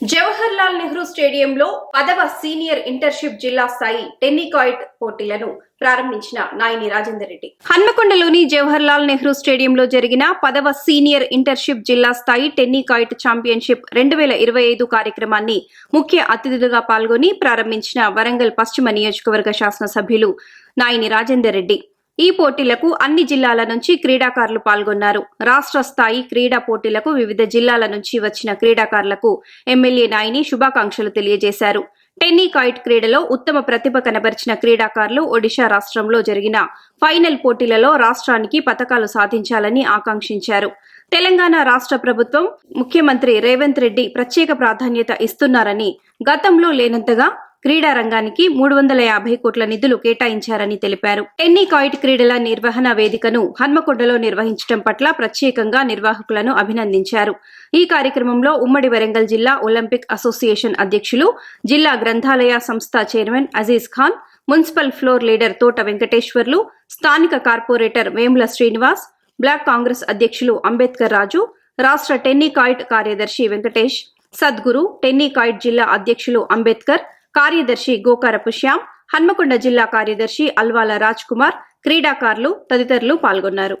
జవహర్ లాల్ నెహ్రూ స్టేడియంలో పదవ senior internship జిల్లా స్థాయి టెన్నికాయిట్ పోటీలను ప్రారంభించిన నాయని రాజేందర్ రెడ్డి. హన్మకొండలోని జవహర్ లాల్ నెహ్రూ స్టేడియంలో జరిగిన పదవ సీనియర్ ఇంటర్షిప్ జిల్లా స్థాయి టెన్నికాయిట్ ఛాంపియన్షిప్ రెండు వేల ఇరవై ఐదు కార్యక్రమాన్ని ముఖ్య అతిథులుగా పాల్గొని ప్రారంభించిన వరంగల్ పశ్చిమ నియోజకవర్గ శాసనసభ్యులు నాయని రాజేందర్ రెడ్డి. ఈ పోటీలకు అన్ని జిల్లాల నుంచి క్రీడాకారులు పాల్గొన్నారు. రాష్ట్ర స్థాయి క్రీడా పోటీలకు వివిధ జిల్లాల నుంచి వచ్చిన క్రీడాకారులకు ఎమ్మెల్యే నాయని శుభాకాంక్షలు తెలియజేశారు. టెన్నికాయిట్ క్రీడలో ఉత్తమ ప్రతిభ కనబరిచిన క్రీడాకారులు ఒడిశా రాష్ట్రంలో జరిగిన ఫైనల్ పోటీలలో రాష్ట్రానికి పతకాలు సాధించాలని ఆకాంక్షించారు. తెలంగాణ రాష్ట్ర ప్రభుత్వం ముఖ్యమంత్రి రేవంత్ రెడ్డి ప్రత్యేక ప్రాధాన్యత ఇస్తున్నారని గతంలో లేనంతగా క్రీడా రంగానికి మూడు వందల యాభై కోట్ల నిధులు కేటాయించారని తెలిపారు. టెన్నికాయిట్ క్రీడల నిర్వహణ వేదికను హన్మకొండలో నిర్వహించడం పట్ల ప్రత్యేకంగా నిర్వాహకులను అభినందించారు. ఈ కార్యక్రమంలో ఉమ్మడి వరంగల్ జిల్లా ఒలింపిక్ అసోసియేషన్ అధ్యక్షులు జిల్లా గ్రంథాలయ సంస్థ chairman Aziz Khan municipal floor leader Thota Venkateswarlu స్థానిక కార్పొరేటర్ వేముల శ్రీనివాస్ బ్లాక్ కాంగ్రెస్ అధ్యక్షులు అంబేద్కర్ రాజు రాష్ట్ర టెన్నికాయిట్ కార్యదర్శి వెంకటేష్ సద్గురు టెన్నికాయిట్ జిల్లా అధ్యక్షులు అంబేద్కర్ కార్యదర్శి గోకారపు శ్యామ్ హన్మకొండ జిల్లా కార్యదర్శి అల్వాల రాజ్ కుమార్ క్రీడాకారులు తదితరులు పాల్గొన్నారు.